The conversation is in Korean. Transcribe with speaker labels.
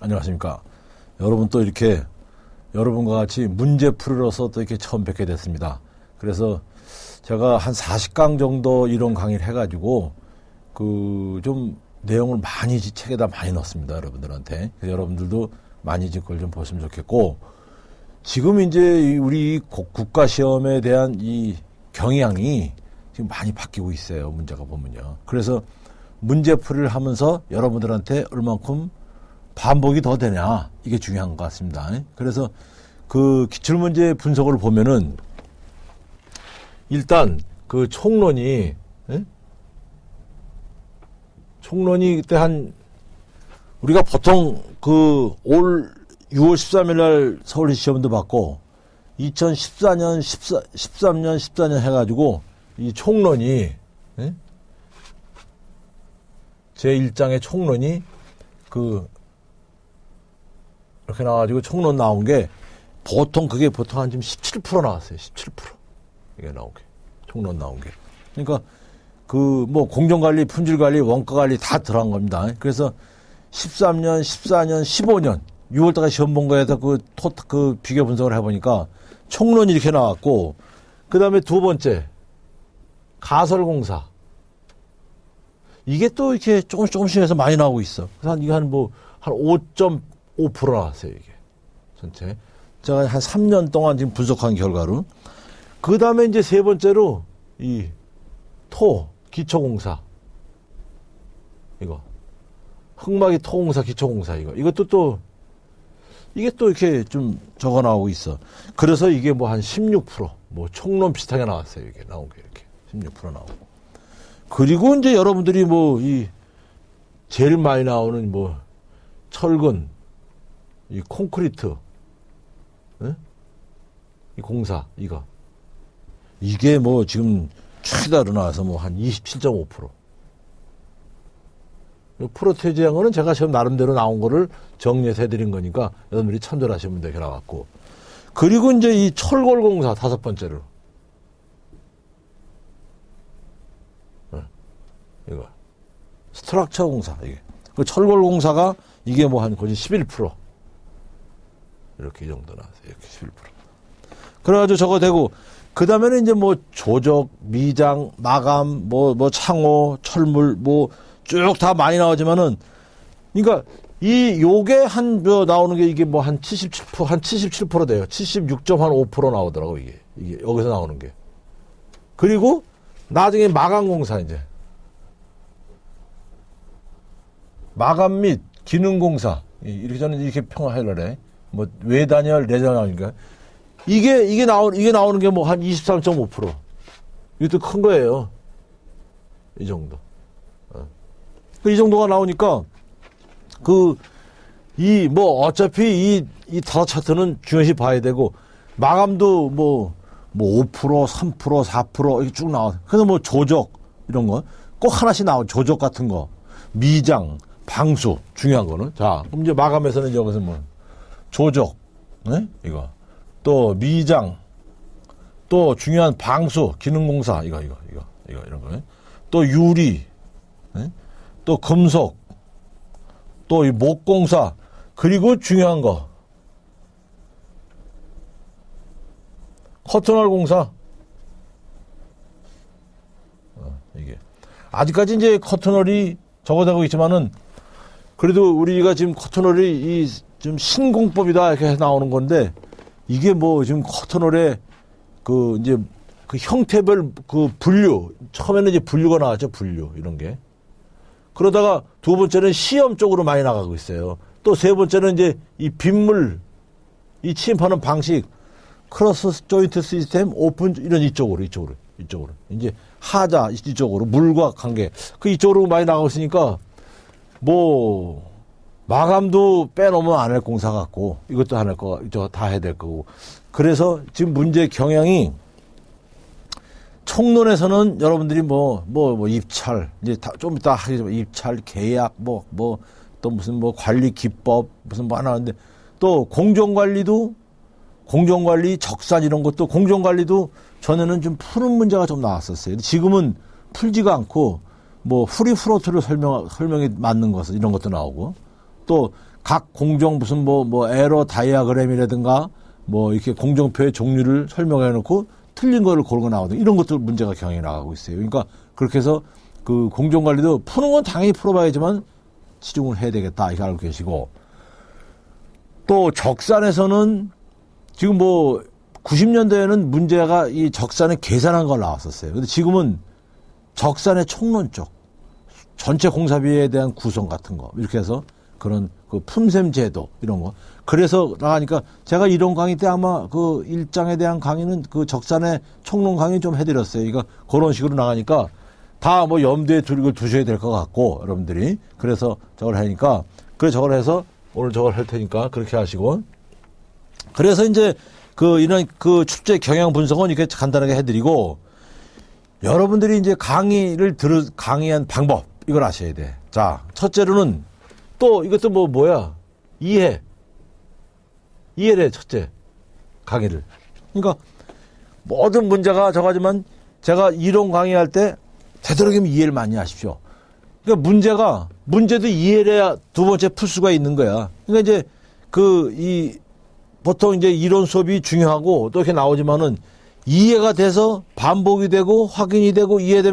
Speaker 1: 안녕하십니까. 여러분 또 이렇게 여러분과 같이 문제 풀으러서 또 이렇게 처음 뵙게 됐습니다. 그래서 제가 한 40강 정도 이론 강의를 해가지고 그 좀 내용을 많이 책에다 많이 넣었습니다. 여러분들한테. 그래서 여러분들도 많이 그걸 좀 보시면 좋겠고 지금 이제 우리 국가 시험에 대한 이 경향이 지금 많이 바뀌고 있어요. 문제가 보면요. 그래서 문제풀이를 하면서 여러분들한테 얼만큼 반복이 더 되냐 이게 중요한 것 같습니다. 그래서 그 기출문제 분석을 보면은 일단 그 총론이 에? 총론이 그때 한 우리가 보통 그 올 6월 13일 날 서울시 시험도 받고 2014년 14, 13년 14년 해가지고 이 총론이 에? 제 1장의 총론이 그 이렇게 나와가지고 총론 나온 게 보통 그게 보통 한 지금 17% 나왔어요. 17% 이게 나온 게 총론 나온 게. 그러니까 그 뭐 공정관리, 품질관리, 원가관리 다 들어간 겁니다. 그래서 13년, 14년, 15년 6월달에 시험 본 거에서 그, 토, 그 비교 분석을 해보니까 총론이 이렇게 나왔고 그 다음에 두 번째 가설공사 이게 또 이렇게 조금씩 조금씩 해서 많이 나오고 있어. 그래서 한, 이게 한 뭐, 한 5.5% 나왔어요, 이게. 전체. 제가 한 3년 동안 지금 분석한 결과로. 그 다음에 이제 세 번째로, 이, 토, 기초공사. 이거. 흑막이 토공사, 기초공사, 이거. 이것도 또, 이게 또 이렇게 좀 적어 나오고 있어. 그래서 이게 뭐 한 16%, 뭐 총론 비슷하게 나왔어요, 이게. 나온 게 이렇게. 16% 나오고. 그리고 이제 여러분들이 뭐 이 제일 많이 나오는 뭐 철근, 이 콘크리트, 에? 이 공사 이거 이게 뭐 지금 최다로 나와서 뭐 한 27.5%. 프로테지한 거는 제가 지금 나름대로 나온 거를 정리해서 해드린 거니까 여러분들이 참조하시면 되게 나왔고 그리고 이제 이 철골공사 다섯 번째로 이거. 스트럭처 공사, 이게. 그 철골 공사가 이게 뭐 한 거의 11%. 이렇게 이 정도 나왔어요. 이렇게 11%. 그래가지고 저거 되고, 그 다음에는 이제 뭐 조적, 미장, 마감, 뭐, 뭐 창호, 철물, 뭐 쭉 다 많이 나오지만은, 그러니까 이 요게 한, 뭐 나오는 게 이게 뭐 한 77%, 한 77% 돼요. 76.5% 나오더라고, 이게. 이게 여기서 나오는 게. 그리고 나중에 마감공사 이제. 마감 및 기능공사 이렇게 저는 이렇게 해. 뭐 외단열 내전하니까 이게 이게 나오 이게 나오는 게 뭐 한 23.5% 이것도 큰 거예요. 이 정도. 어. 그이 정도가 나오니까 그 이 뭐 어차피 이 이 다섯 차트는 중요시 봐야 되고 마감도 뭐 뭐 5%, 3%, 4% 이렇게 쭉 나와. 그래서 뭐 조적 이런 거 꼭 하나씩 나와. 조적 같은 거, 미장, 방수 중요한 거는 자 그럼 이제 마감에서는 여기서 뭐 조적 네? 이거. 또 미장 또 중요한 방수 기능공사 이거 이거 이거 이거 이런 거또 유리 네? 또 금속 또 이 목공사 그리고 중요한 거. 커튼홀 공사. 어, 이게. 아직까지 이제 커튼홀이 적어되고 있지만은 그래도 우리가 지금 커튼홀이 이 좀 신공법이다 이렇게 나오는 건데 이게 뭐 지금 커튼홀의 그 이제 그 형태별 그 분류 처음에는 이제 분류가 나왔죠 분류 이런 게. 그러다가 두 번째는 시험 쪽으로 많이 나가고 있어요. 또 세 번째는 이제 이 빗물 이 침입하는 방식 크로스 조인트 시스템 오픈 이런 이쪽으로 이쪽으로 이쪽으로. 이제 하자 이쪽으로. 물과 관계. 그 이쪽으로 많이 나가고 있으니까 뭐 마감도 빼놓으면 안 할 공사 같고 이것도 안 할 거, 저다 해야 될 거고. 그래서 지금 문제 경향이 총론에서는 여러분들이 뭐, 뭐, 뭐, 입찰, 이제 다, 좀 이따 하겠지만 입찰, 계약, 뭐, 뭐, 또 무슨 뭐 관리 기법, 무슨 뭐 하나 하는데 또 공정관리도 공정관리, 적산 이런 것도 공정관리도 전에는 좀 푸는 문제가 좀 나왔었어요. 지금은 풀지가 않고 뭐 프리 프로트를 설명 설명이 맞는 것을 이런 것도 나오고 또 각 공정 무슨 뭐, 뭐, 에러 다이아그램이라든가 뭐, 이렇게 공정표의 종류를 설명해 놓고 틀린 거를 고르고 나오든 이런 것들 문제가 경향이 나가고 있어요. 그러니까 그렇게 해서 그 공정 관리도 푸는 건 당연히 풀어봐야지만 치중을 해야 되겠다. 이렇게 알고 계시고 또 적산에서는 지금 뭐 90년대에는 문제가 이 적산에 계산한 걸 나왔었어요. 근데 지금은 적산의 총론 쪽 전체 공사비에 대한 구성 같은 거 이렇게 해서 그런 그 품셈 제도 이런 거 그래서 나가니까 제가 이런 강의 때 아마 그 일장에 대한 강의는 그 적산의 총론 강의 좀 해드렸어요. 그러니까 그런 식으로 나가니까 다 뭐 염두에 두고 두셔야 될 것 같고 여러분들이 그래서 저걸 하니까 그래 저걸 해서 오늘 저걸 할 테니까 그렇게 하시고 그래서 이제 그 이런 그 축제 경향 분석은 이렇게 간단하게 해드리고 여러분들이 이제 강의를 들을 강의한 방법 이걸 아셔야 돼. 자 첫째로는 또 이것도 뭐 뭐야 이해 이해래 첫째 강의를. 그러니까 모든 문제가 저가지만 제가 이론 강의할 때 되도록이면 이해를 많이 하십시오. 그러니까 문제가 문제도 이해를 해야 두 번째 풀 수가 있는 거야. 그러니까 이제 그 이 보통 이제 이론 수업이 중요하고 또 이렇게 나오지만은 이해가 돼서 반복이 되고 확인이 되고 이해되면